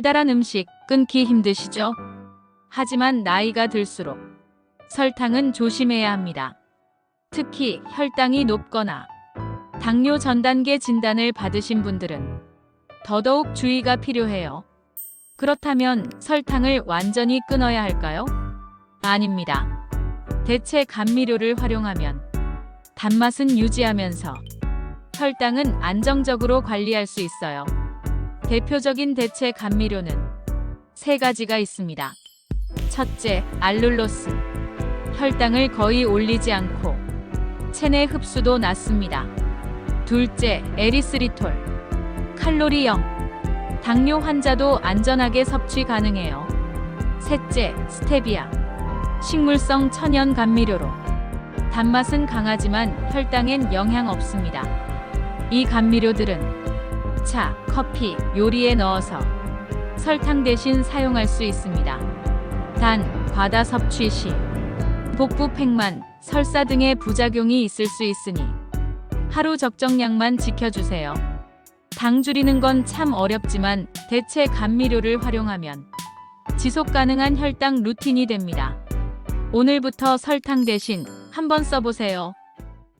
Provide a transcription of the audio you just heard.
달달한 음식 끊기 힘드시죠? 하지만 나이가 들수록 설탕은 조심해야 합니다. 특히 혈당이 높거나 당뇨 전 단계 진단을 받으신 분들은 더더욱 주의가 필요해요. 그렇다면 설탕을 완전히 끊어야 할까요? 아닙니다. 대체 감미료를 활용하면 단맛은 유지하면서 혈당은 안정적으로 관리할 수 있어요. 대표적인 대체 감미료는 세 가지가 있습니다. 첫째, 알룰로스. 혈당을 거의 올리지 않고 체내 흡수도 낮습니다. 둘째, 에리스리톨. 칼로리 0. 당뇨 환자도 안전하게 섭취 가능해요. 셋째, 스테비아. 식물성 천연 감미료로 단맛은 강하지만 혈당엔 영향 없습니다. 이 감미료들은 차, 커피, 요리에 넣어서 설탕 대신 사용할 수 있습니다. 단, 과다 섭취 시 복부 팽만, 설사 등의 부작용이 있을 수 있으니 하루 적정량만 지켜주세요. 당 줄이는 건 참 어렵지만 대체 감미료를 활용하면 지속 가능한 혈당 루틴이 됩니다. 오늘부터 설탕 대신 한번 써보세요.